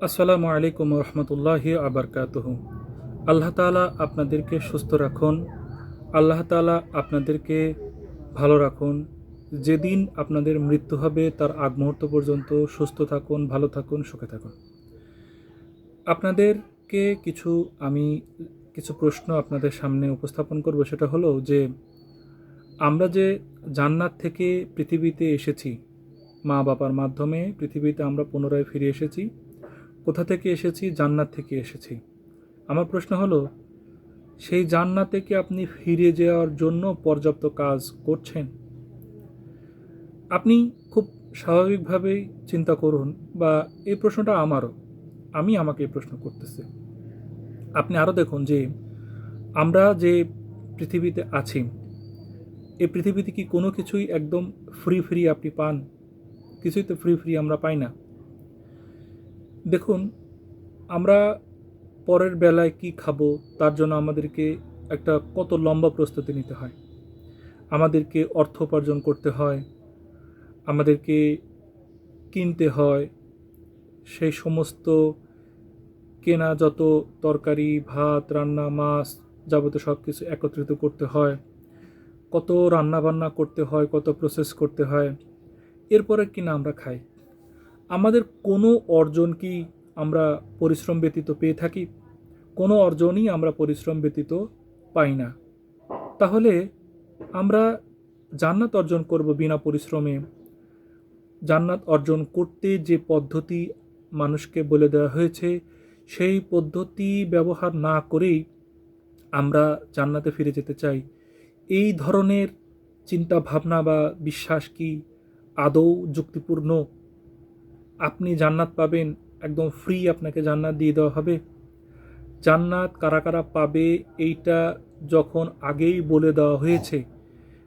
আসসালামু আলাইকুম রহমতুল্লাহি আবরকাতহ। আল্লাহ তালা আপনাদেরকে সুস্থ রাখুন। আল্লাহ তালা আপনাদেরকে ভালো রাখুন। যেদিন আপনাদের মৃত্যু হবে, তার আগ মুহূর্ত পর্যন্ত সুস্থ থাকুন, ভালো থাকুন, সুখে থাকুন। আপনাদেরকে কিছু, আমি কিছু প্রশ্ন আপনাদের সামনে উপস্থাপন করব। সেটা হলো যে, আমরা যে জান্নাত থেকে পৃথিবীতে এসেছি মা বাবার মাধ্যমে পৃথিবীতে আমরা পুনরায় ফিরে এসেছি কোথা থেকে এসেছি, জান্নাত থেকে এসেছি। আমার প্রশ্ন হলো, সেই জান্নাতে কি আপনি ফিরে যাওয়ার জন্য পর্যাপ্ত কাজ করছেন? আপনি খুব স্বাভাবিকভাবেই চিন্তা করুন, বা এই প্রশ্নটা আমারও, আমি আমাকে এই প্রশ্ন করতেছি। আপনি আরও দেখুন যে, আমরা যে পৃথিবীতে আছি এই পৃথিবীতে কি কোনো কিছুই একদম ফ্রি ফ্রি আপনি পান? কিছুই তো ফ্রি ফ্রি আমরা পাই না। দেখুন, আমরা পরের বেলায় কি খাব, তার জন্য আমাদেরকে একটা কত লম্বা প্রস্তুতি নিতে হয়। আমাদেরকে অর্থ উপার্জন করতে হয়, আমাদেরকে কিনতে হয়, সেই সমস্ত কেনা যত তরকারি, ভাত, রান্না, মাছ যাবতীয় সব কিছু একত্রিত করতে হয়, কত রান্না বান্না করতে হয়, কত প্রসেস করতে হয়, এরপরে কিনা আমরা খাই। আমাদের কোনো অর্জন কি আমরা পরিশ্রম ব্যতীত পেয়ে থাকি? কোনো অর্জনই আমরা পরিশ্রম ব্যতীত পাই না। তাহলে আমরা জান্নাত অর্জন করব বিনা পরিশ্রমে। জান্নাত অর্জন করতে যে পদ্ধতি মানুষকে বলে দেওয়া হয়েছে, সেই পদ্ধতি ব্যবহার না করেই আমরা জান্নাতে ফিরে যেতে চাই। এই ধরনের চিন্তা ভাবনা বা বিশ্বাস কি আদৌ যুক্তিপূর্ণ? আপনি জান্নাত পাবেন, একদম ফ্রি আপনাকে জান্নাত দিয়ে দেওয়া হবে। জান্নাত কারা কারা পাবে, এইটা যখন আগেই বলে দেওয়া হয়েছে,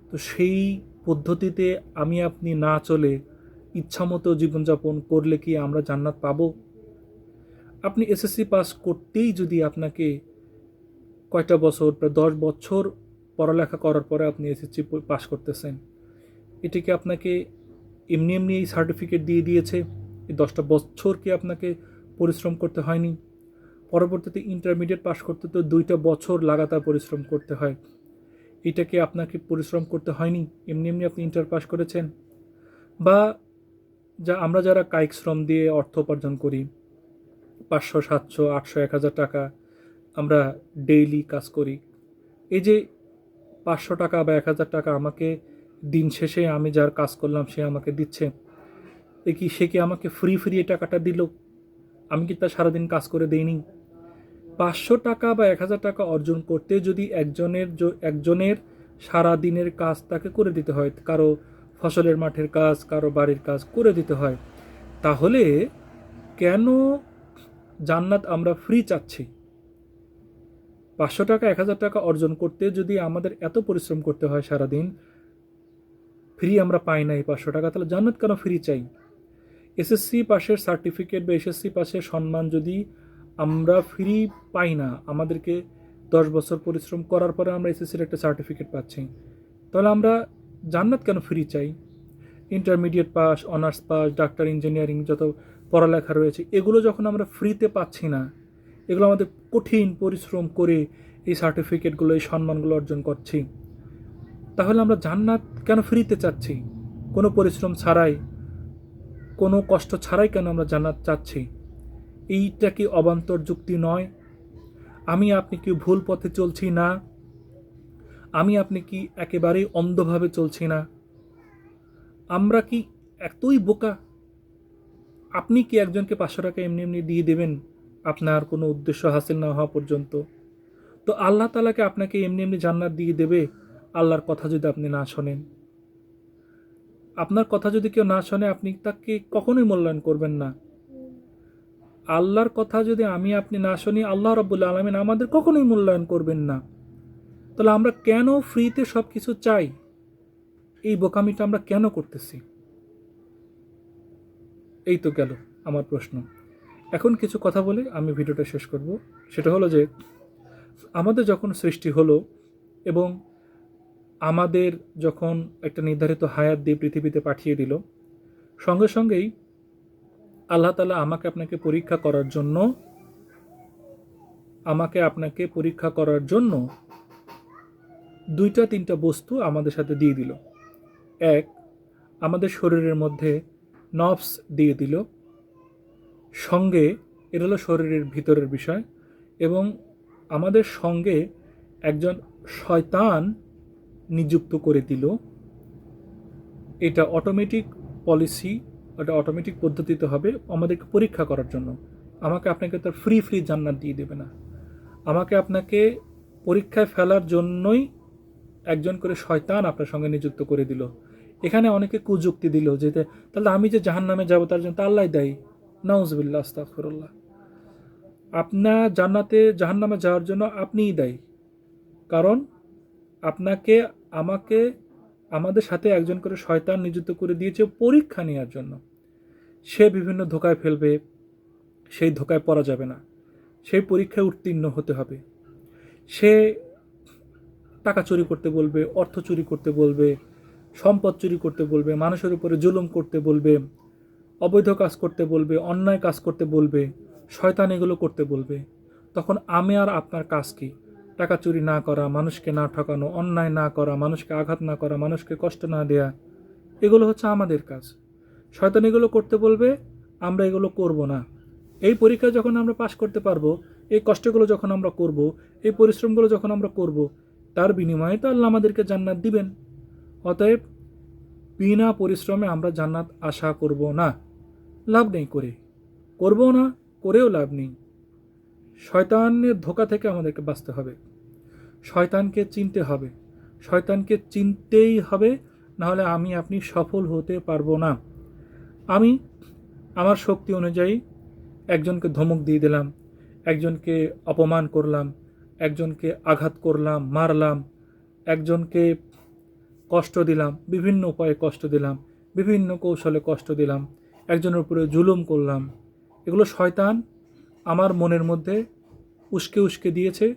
তো সেই পদ্ধতিতে আমি আপনি না চলে ইচ্ছামতো জীবনযাপন করলে কি আমরা জান্নাত পাবো? আপনি এসএসসি পাস করতেই যদি আপনাকে কয়টা বছর, প্রায় দশ বছর পড়ালেখা করার পরে আপনি এসএসসি পাস করতেছেন এটিকে আপনাকে এমনি এমনি এই সার্টিফিকেট দিয়ে দিয়েছে? এই দশটা বছর কি আপনাকে পরিশ্রম করতে হয়নি? পরবর্তীতে ইন্টারমিডিয়েট পাশ করতে তো দুইটা বছর লাগাতার পরিশ্রম করতে হয়। এটাকে আপনাকে পরিশ্রম করতে হয়নি? এমনি এমনি আপনি ইন্টার পাস করেছেন। বা যা আমরা যারা কায়িক শ্রম দিয়ে অর্থ উপার্জন করি, পাঁচশো, সাতশো, আটশো, এক হাজার টাকা আমরা ডেইলি কাজ করি। এই যে পাঁচশো টাকা বা এক হাজার টাকা আমাকে দিন শেষে আমি যার কাজ করলাম সে আমাকে দিচ্ছে। এ কি সে কি আমাকে ফ্রি ফ্রি এই টাকাটা দিল? আমি কি তার সারাদিন কাজ করে দেইনি? পাঁচশো টাকা বা এক হাজার টাকা অর্জন করতে যদি একজনের একজনের সারা দিনের কাজ তাকে করে দিতে হয়, কারও ফসলের মাঠের কাজ, কারও বাড়ির কাজ করে দিতে হয়, তাহলে কেন জান্নাত আমরা ফ্রি চাচ্ছি? পাঁচশো টাকা, এক হাজার টাকা অর্জন করতে যদি আমাদের এত পরিশ্রম করতে হয় সারাদিন ফ্রি আমরা পাই না এই পাঁচশো টাকা, তাহলে জান্নাত কেন ফ্রি চাই? এসএসসি পাশের সার্টিফিকেট বা এসএসসি পাশের সম্মান যদি আমরা ফ্রি পাই না, আমাদেরকে দশ বছর পরিশ্রম করার পরে আমরা এসএসসির একটা সার্টিফিকেট পাচ্ছি। তাহলে আমরা জান্নাত কেন ফ্রি চাই? Intermediate pass honours pass doctor engineering যত পড়ালেখা রয়েছে, এগুলো যখন আমরা ফ্রিতে পাচ্ছি না, এগুলো আমাদের কঠিন পরিশ্রম করে এই সার্টিফিকেটগুলো এই সম্মানগুলো অর্জন করছি। তাহলে আমরা জান্নাত কেন ফ্রিতে চাচ্ছি? কোনো পরিশ্রম ছাড়াই কোনো কষ্ট ছাড়াই কেন আমরা জান্নাত চাচ্ছি? এইটা কি অবান্তর যুক্তি নয়? আমি আপনি কি ভুল পথে চলছি না? আমি আপনি কি একেবারেই অন্ধভাবে চলছি না? আমরা কি এতই বোকা? আপনি কি একজনকে পাঁচশো টাকা এমনি এমনি দিয়ে দেবেন? আপনার কোনো উদ্দেশ্য হাসিল না হওয়া পর্যন্ত। তো আল্লাহ তালাকে আপনাকে এমনি এমনি জান্নাত দিয়ে দেবে? আল্লাহর কথা যদি আপনি না শোনেন। আপনার কথা যদি কেউ না শোনে, আপনি তাকে কখনোই মূল্যায়ন করবেন না। আল্লাহর কথা যদি আমি, আপনি না শুনি, আল্লাহ রব্বুল্লা আলমিন আমাদের কখনোই মূল্যায়ন করবেন না। তাহলে আমরা কেন ফ্রিতে সব কিছু চাই? এই বোকামিটা আমরা কেন করতেছি? এই তো গেল আমার প্রশ্ন। এখন কিছু কথা বলে আমি ভিডিওটা শেষ করব। সেটা হলো যে, আমাদের যখন সৃষ্টি হলো এবং আমাদের যখন একটা নির্ধারিত হায়াত দিয়ে পৃথিবীতে পাঠিয়ে দিল, সঙ্গে সঙ্গেই আল্লাহ তালা আমাকে আপনাকে পরীক্ষা করার জন্য, আমাকে আপনাকে পরীক্ষা করার জন্য দুইটা তিনটা বস্তু আমাদের সাথে দিয়ে দিল। এক, আমাদের শরীরের মধ্যে নবস দিয়ে দিল। সঙ্গে, এটা হলো শরীরের ভিতরের বিষয় এবং আমাদের সঙ্গে একজন শয়তান নিযুক্ত করে দিল। এটা অটোমেটিক পলিসি এটা অটোমেটিক পদ্ধতিতে হবে আমাদেরকে পরীক্ষা করার জন্য। আমাকে আপনাকে তার ফ্রি ফ্রি জান্নাত দিয়ে দেবে না। আমাকে আপনাকে পরীক্ষায় ফেলার জন্যই একজন করে শয়তান আপনার সঙ্গে নিযুক্ত করে দিল। এখানে অনেকে কুযুক্তি দিল যে, তাহলে আমি যে জাহান নামে যাব, তার জন্য তা আল্লাহ দেয়। নাউজবিল্লা আস্তাফরুল্লাহ আপনার জান্নাতে জাহান নামে যাওয়ার জন্য আপনিই দায়ী। কারণ আপনাকে আমাকে, আমাদের সাথে একজন করে শয়তান নিযুক্ত করে দিয়েছে পরীক্ষা নেওয়ার জন্য। সে বিভিন্ন ধোকায় ফেলবে, সেই ধোকায় পড়া যাবে না। সেই পরীক্ষায় উত্তীর্ণ হতে হবে। সে টাকা চুরি করতে বলবে, অর্থ চুরি করতে বলবে, সম্পদ চুরি করতে বলবে, মানুষের উপরে জুলুম করতে বলবে, অবৈধ কাজ করতে বলবে, অন্যায় কাজ করতে বলবে, শয়তান এগুলো করতে বলবে। তখন আমি আর আপনার কাজ কি? টাকা চুরি না করা, মানুষকে না ঠকানো, অন্যায় না করা, মানুষকে আঘাত না করা, মানুষকে কষ্ট না দেয়া, এগুলো হচ্ছে আমাদের কাজ। শয়তান এগুলো করতে বলবে, আমরা এগুলো করব না। এই পরীক্ষা যখন আমরা পাশ করতে পারব, এই কষ্টগুলো যখন আমরা করব, এই পরিশ্রমগুলো যখন আমরা করব, তার বিনিময়ে তো আল্লাহ আমাদেরকে জান্নাত দিবেন। অতএব বিনা পরিশ্রমে আমরা জান্নাত আশা করব না। লাভ নেই করে। করব না, করেও লাভ নেই। শয়তানের ধোকা থেকে আমাদেরকে বাঁচতে হবে। শয়তানকে চিনতে হবে। শয়তানকে চিনতেই হবে, নাহলে আমি, আপনি সফল হতে পারব না। আমি আমার শক্তি অনুযায়ী একজনকে ধমক দিয়ে দিলাম, একজনকে অপমান করলাম, একজনকে আঘাত করলাম, মারলাম, একজনকে কষ্ট দিলাম, বিভিন্ন উপায়ে কষ্ট দিলাম, বিভিন্ন কৌশলে কষ্ট দিলাম, একজনের উপরে জুলুম করলাম। এগুলো শয়তান আমার মনের মধ্যে উস্কে উস্কে দিয়েছে।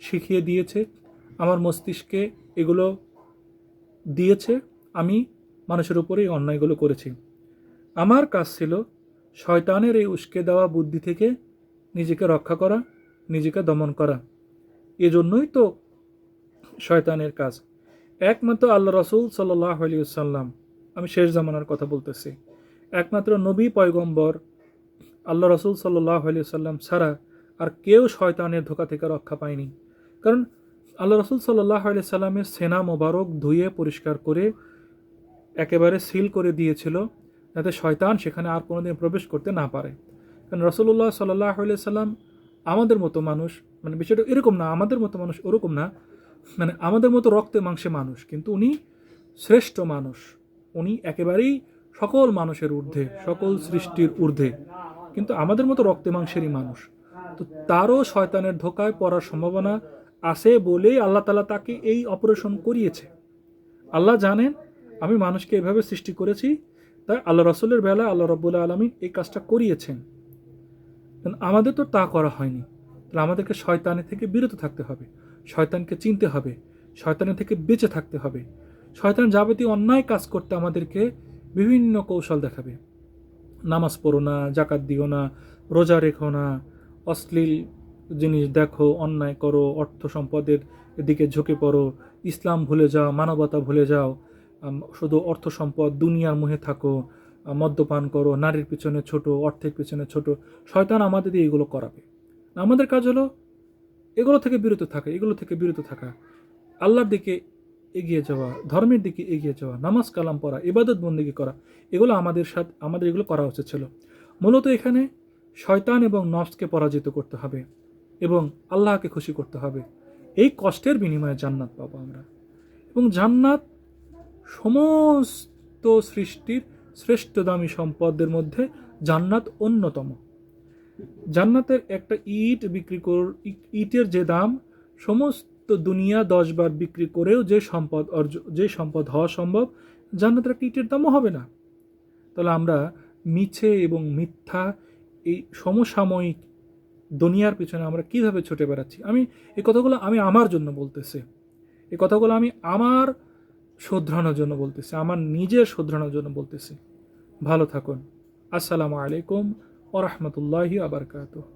শিখিয়ে দিয়েছে, আমার মস্তিষ্কে এগুলো দিয়েছে, আমি মানুষের উপরে এই অন্যায়গুলো করেছি। আমার কাজ ছিল শয়তানের এই উস্কে দেওয়া বুদ্ধি থেকে নিজেকে রক্ষা করা, নিজেকে দমন করা। এজন্যই তো শয়তানের কাজ। একমাত্র আল্লাহ রসুল সাল্লাহ আলিয়াল্লাম আমি শেষ জামানার কথা বলতেছি। একমাত্র নবী পয়গম্বর আল্লাহ রসুল সাল্লাহ আলিয়াল্লাম ছাড়া আর কেউ শয়তানের ধোকা থেকে রক্ষা পায়নি। কারণ আল্লাহ রসুল সাল্লাহ আলিয়া সাল্লামের সেনা মোবারক ধুয়ে পরিষ্কার করে একেবারে সিল করে দিয়েছিল যাতে শয়তান সেখানে আর কোনোদিন প্রবেশ করতে না পারে। কারণ রসুল্লাহ সাল্লাহ আলিয়া সাল্লাম আমাদের মতো মানুষ মানে বিষয়টা এরকম না, আমাদের মতো মানুষ ওরকম না মানে আমাদের মতো রক্তে মাংসে মানুষ, কিন্তু উনি শ্রেষ্ঠ মানুষ। উনি একেবারেই সকল মানুষের ঊর্ধ্বে, সকল সৃষ্টির ঊর্ধ্বে, কিন্তু আমাদের মতো রক্তে মাংসেরই মানুষ। তো তারও শয়তানের ধোকায় পড়ার সম্ভাবনা আছে বলেই আল্লাহ তালা তাকে এই অপারেশন করিয়েছে। আল্লাহ জানেন, আমি মানুষকে এভাবে সৃষ্টি করেছি, তাই আল্লাহ রসুলের বেলা আল্লাহ রব্বুল্লাহ আলমী এই কাজটা করিয়েছেন। আমাদের তো তা করা হয়নি। তাহলে আমাদেরকে শয়তানের থেকে বিরত থাকতে হবে, শয়তানকে চিনতে হবে শয়তানের থেকে বেঁচে থাকতে হবে। শয়তান যাবতীয় অন্যায় কাজ করতে আমাদেরকে বিভিন্ন কৌশল দেখাবে। নামাজ পড়ো না জাকাত দিও না, রোজা রেখো না, অশ্লীল জিনিস দেখো, অন্যায় করো, অর্থ সম্পদের দিকে ঝুঁকে পড়ো, ইসলাম ভুলে যাও, মানবতা ভুলে যাও শুধু অর্থ সম্পদ দুনিয়ার মুহে থাকো মদ্যপান করো, নারীর পিছনে ছোট, অর্থের পিছনে ছোট, শয়তান আমাদের দিয়ে এগুলো করাবে। আমাদের কাজ হলো এগুলো থেকে বিরত থাকা, এগুলো থেকে বিরত থাকা। আল্লাহর দিকে এগিয়ে যাওয়া, ধর্মের দিকে এগিয়ে যাওয়া, নামাজ কালাম পড়া, ইবাদত বন্দিগি করা, এগুলো আমাদের সাথে, আমাদের এগুলো করা উচিত ছিল। মূলত এখানে শয়তান এবং নফসকে পরাজিত করতে হবে। এবং আল্লাহকে খুশি করতে হবে। এই কষ্টের বিনিময়ে জান্নাত পাবো আমরা। এবং জান্নাত সমস্ত সৃষ্টির শ্রেষ্ঠ দামি সম্পদের মধ্যে জান্নাত অন্যতম। জান্নাতের একটা ইট বিক্রি কর, ইটের যে দাম, সমস্ত দুনিয়া দশবার বিক্রি করেও যে সম্পদ অর্জ, যে সম্পদ হওয়া সম্ভব, জান্নাতের একটা ইটের দামও হবে না। তাহলে আমরা মিছে এবং মিথ্যা এই সমসাময়িক দুনিয়ার পিছনে আমরা কীভাবে ছুটে বেড়াচ্ছি? আমি এই কথাগুলো আমি আমার জন্য বলতেছি। এই কথাগুলো আমি আমার শোধরানোর জন্য বলতেছি। আমার নিজের শোধরানোর জন্য বলতেছি। ভালো থাকুন। আসসালামু আলাইকুম ওরহমতুল্লাহি আবরকাতুহ